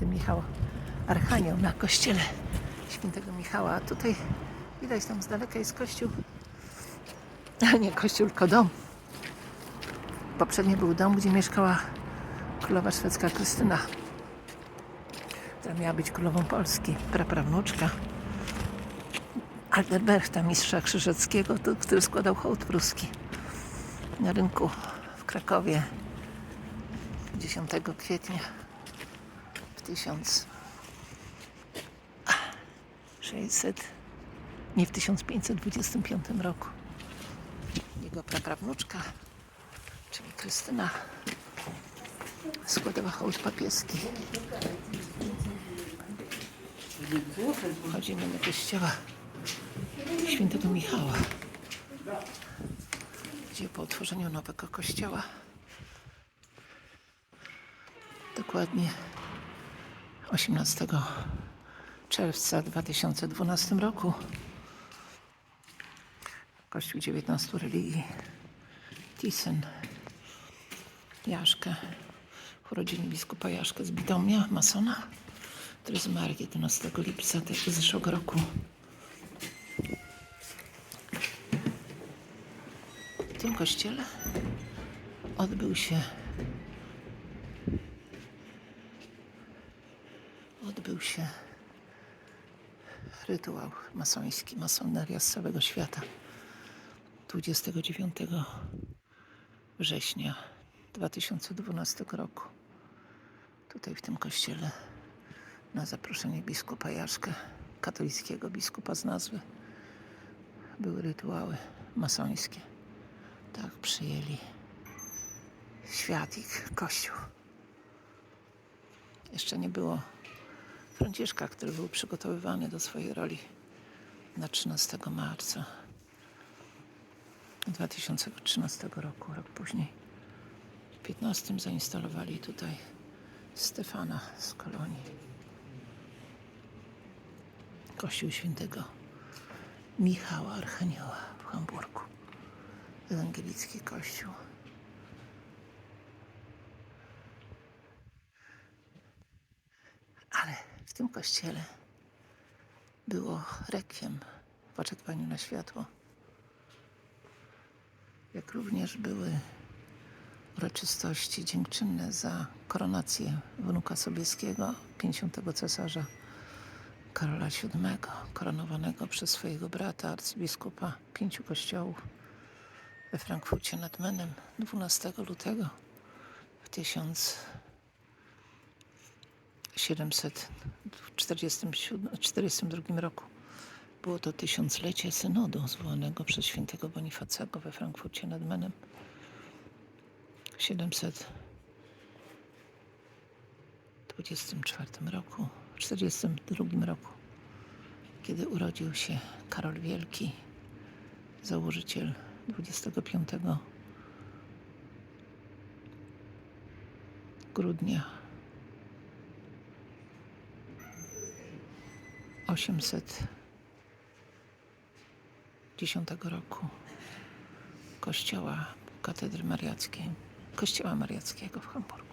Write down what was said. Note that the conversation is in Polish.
święty Michał Archanioł na kościele świętego Michała. A tutaj widać tam z daleka jest kościół. A nie kościół, tylko dom. Poprzednio był dom, gdzie mieszkała królowa szwedzka Krystyna, która miała być królową Polski, praprawnuczka Alderberta, mistrza krzyżackiego, to- który składał hołd pruski na rynku w Krakowie 10 kwietnia 1600, nie w 1525 roku. Jego praprawnuczka, czyli Krystyna, składała hołd papieski. Chodzimy do kościoła świętego Michała, gdzie po otworzeniu nowego kościoła dokładnie 18 czerwca 2012 roku. Kościół 19 religii. Thyssen Jaszkę. Urodziny biskupa Jaszkę z Bitomia, masona, który zmarł 11 lipca tego zeszłego roku. W tym kościele odbył się odbył się rytuał masoński, masoneria z całego świata 29 września 2012 roku. Tutaj w tym kościele na zaproszenie biskupa Jaszkę, katolickiego biskupa z nazwy, były rytuały masońskie. Tak przyjęli świat ich kościół. Jeszcze nie było Franciszka, który był przygotowywany do swojej roli na 13 marca 2013 roku, rok później. W 15 zainstalowali tutaj Stefana z kolonii. Kościół świętego Michała Archanioła w Hamburgu. Ewangelicki kościół. Ale w tym kościele było rekwiem w oczekiwaniu na światło. Jak również były uroczystości dziękczynne za koronację wnuka Sobieskiego, 50. cesarza Karola VII, koronowanego przez swojego brata, arcybiskupa pięciu kościołów we Frankfurcie nad Menem 12 lutego w 1742 roku. Było to tysiąclecie synodu zwołanego przez świętego Bonifacego we Frankfurcie nad Menem. W 724 roku, w 42 roku, kiedy urodził się Karol Wielki, założyciel 25 grudnia 810 roku kościoła katedry mariackiej, kościoła mariackiego w Hamburgu.